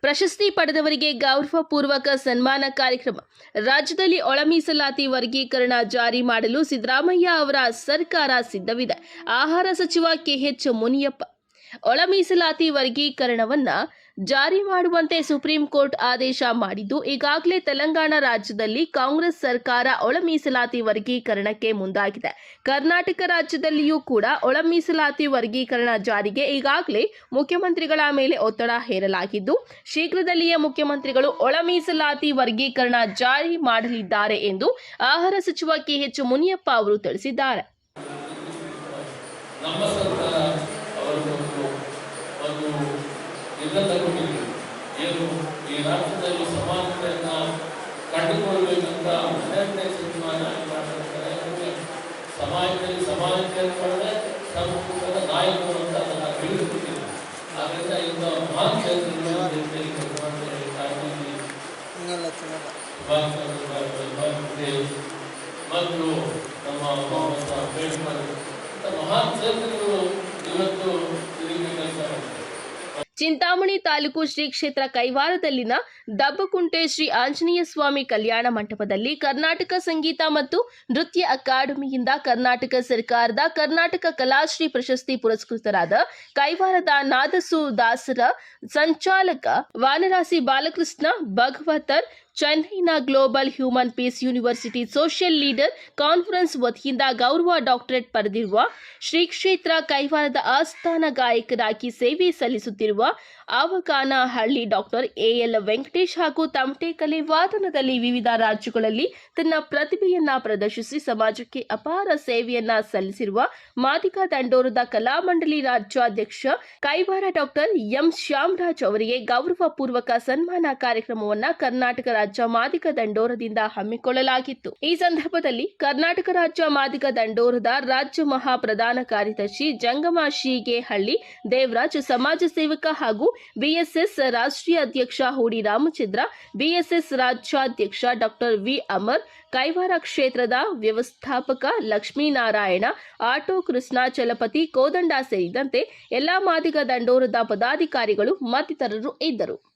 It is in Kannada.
ಪ್ರಶಸ್ತಿ ಪಡೆದವರಿಗೆ ಗೌರವಪೂರ್ವಕ ಸನ್ಮಾನ ಕಾರ್ಯಕ್ರಮ. ರಾಜ್ಯದಲ್ಲಿ ಒಳ ಮೀಸಲಾತಿ ವರ್ಗೀಕರಣ ಜಾರಿ ಮಾಡಲು ಸಿದ್ದರಾಮಯ್ಯ ಅವರ ಸರ್ಕಾರ ಸಿದ್ಧವಿದೆ. ಆಹಾರ ಸಚಿವ ಕೆಎಚ್ ಮುನಿಯಪ್ಪ. ಒಳ ಮೀಸಲಾತಿ ವರ್ಗೀಕರಣವನ್ನ ಜಾರಿ ಮಾಡುವಂತೆ ಸುಪ್ರೀಂ ಕೋರ್ಟ್ ಆದೇಶ ಮಾಡಿದ್ದು, ಈಗಾಗಲೇ ತೆಲಂಗಾಣ ರಾಜ್ಯದಲ್ಲಿ ಕಾಂಗ್ರೆಸ್ ಸರ್ಕಾರ ಒಳ ಮೀಸಲಾತಿ ವರ್ಗೀಕರಣಕ್ಕೆ ಮುಂದಾಗಿದೆ. ಕರ್ನಾಟಕ ರಾಜ್ಯದಲ್ಲಿಯೂ ಕೂಡ ಒಳ ಮೀಸಲಾತಿ ವರ್ಗೀಕರಣ ಜಾರಿಗೆ ಈಗಾಗಲೇ ಮುಖ್ಯಮಂತ್ರಿಗಳ ಮೇಲೆ ಒತ್ತಡ ಹೇರಲಾಗಿದ್ದು, ಶೀಘ್ರದಲ್ಲಿಯೇ ಮುಖ್ಯಮಂತ್ರಿಗಳು ಒಳ ಮೀಸಲಾತಿ ವರ್ಗೀಕರಣ ಜಾರಿ ಮಾಡಲಿದ್ದಾರೆ ಎಂದು ಆಹಾರ ಸಚಿವ ಕೆಎಚ್ ಮುನಿಯಪ್ಪ ಅವರು ತಿಳಿಸಿದ್ದಾರೆ. ನಮ್ಮ ಸರ್ಕಾರ ನಿರ್ಧಾರ ತಗೊಂಡಿದ್ರು ಏನು ಈ ರಾಷ್ಟ್ರದಲ್ಲಿ ಸಮಾನತೆಯನ್ನು ಕಂಡುಕೊಳ್ಬೇಕಂತ ಹನ್ನೆರಡನೇ ಶತಮಾನ ಮಾಡ್ತಾರೆ. ಸಮಾಜದಲ್ಲಿ ಸಮಾನತೆಯನ್ನು ಪಡೆದ ಸಂಸ್ಕೃತದ ನಾಯಕರು ಅಂತ ಅದನ್ನು ತಿಳಿದುಬಿಟ್ಟಿದ್ರು ಆದ್ದರಿಂದ ಇಂಥ ಮಹಾನ್ ಕ್ಷೇತ್ರಗಳು ಸುಭಾಷ್ ಚಂದ್ರ ಬೋಸ್ ಮತ್ತು ನಮ್ಮ ಬಾಬಾ ಅಂಬೇಡ್ಕರ್ ಅಂತ ಮಹಾನ್ ಚೇತನಗಳು ಇವತ್ತು ತಿರುಗಿ ಕೆಲಸ ಚಿಂತಾಮಣಿ ತಾಲೂಕು ಶ್ರೀ ಕ್ಷೇತ್ರ ಕೈವಾರದಲ್ಲಿನ ದಬ್ಬಕುಂಟೆ ಶ್ರೀ ಆಂಜನೇಯ ಸ್ವಾಮಿ ಕಲ್ಯಾಣ ಮಂಟಪದಲ್ಲಿ ಕರ್ನಾಟಕ ಸಂಗೀತ ಮತ್ತು ನೃತ್ಯ ಅಕಾಡೆಮಿಯಿಂದ ಕರ್ನಾಟಕ ಸರ್ಕಾರದ ಕರ್ನಾಟಕ ಕಲಾಶ್ರೀ ಪ್ರಶಸ್ತಿ ಪುರಸ್ಕೃತರಾದ ಕೈವಾರದ ನಾದಸು ದಾಸರ ಸಂಚಾಲಕ ವಾನರಾಸಿ ಬಾಲಕೃಷ್ಣ ಭಗವತರ್ ಚೆನ್ನೈನ global human peace university social leader conference ವತಿಯಿಂದ ಗೌರವ ಡಾಕ್ಟರೇಟ್ ಪಡೆದಿರುವ ಶ್ರೀ ಕ್ಷೇತ್ರ ಕೈವಾರದ ಆಸ್ಥಾನ ಗಾಯಕರಾಗಿ ಸೇವೆ ಸಲ್ಲಿಸುತ್ತಿರುವ ಆವಗಾನಹಳ್ಳಿ ಡಾಕ್ಟರ್ ಎಎಲ್ ವೆಂಕಟೇಶ್ ಹಾಗೂ ತಮಟೇಕಲೆ ವಾದನದಲ್ಲಿ ವಿವಿಧ ರಾಜ್ಯಗಳಲ್ಲಿ ತನ್ನ ಪ್ರತಿಭೆಯನ್ನ ಪ್ರದರ್ಶಿಸಿ ಸಮಾಜಕ್ಕೆ ಅಪಾರ ಸೇವೆಯನ್ನ ಸಲ್ಲಿಸಿರುವ ಮಾದಿಕ ದಂಡೋರದ ಕಲಾಮಂಡಳಿ ರಾಜ್ಯಾಧ್ಯಕ್ಷ ಕೈವಾರ ಡಾಕ್ಟರ್ ಎಂ ಶ್ಯಾಮರಾಜ್ ಅವರಿಗೆ ಗೌರವಪೂರ್ವಕ ಸನ್ಮಾನ ಕಾರ್ಯಕ್ರಮವನ್ನ ಕರ್ನಾಟಕ ರಾಜ್ಯ ಮಾದಿಗ ದಂಡೋರದಿಂದ ಹಮ್ಮಿಕೊಳ್ಳಲಾಗಿತ್ತು. ಈ ಸಂದರ್ಭದಲ್ಲಿ ಕರ್ನಾಟಕ ರಾಜ್ಯ ಮಾದಿಗ ದಂಡೋರದ ರಾಜ್ಯ ಮಹಾ ಪ್ರಧಾನ ಕಾರ್ಯದರ್ಶಿ ಜಂಗಮ ಹಳ್ಳಿ ದೇವರಾಜ್ ಸಮಾಜ ಸೇವಕ ಹಾಗೂ ಬಿಎಸ್ಎಸ್ ರಾಷ್ಟ್ರೀಯ ಅಧ್ಯಕ್ಷ ಹೂಡಿ ರಾಮಚಂದ್ರ, ಬಿಎಸ್ಎಸ್ ರಾಜ್ಯಾಧ್ಯಕ್ಷ ಡಾಕ್ಟರ್ ವಿ ಅಮರ್, ಕೈವಾರ ಕ್ಷೇತ್ರದ ವ್ಯವಸ್ಥಾಪಕ ಲಕ್ಷ್ಮೀನಾರಾಯಣ, ಆಟೋ ಕೃಷ್ಣಾಚಲಪತಿ ಕೋದಂಡ ಸೇರಿದಂತೆ ಎಲ್ಲಾ ಮಾದಿಗ ದಂಡೋರದ ಪದಾಧಿಕಾರಿಗಳು ಮತ್ತಿತರರು ಇದ್ದರು.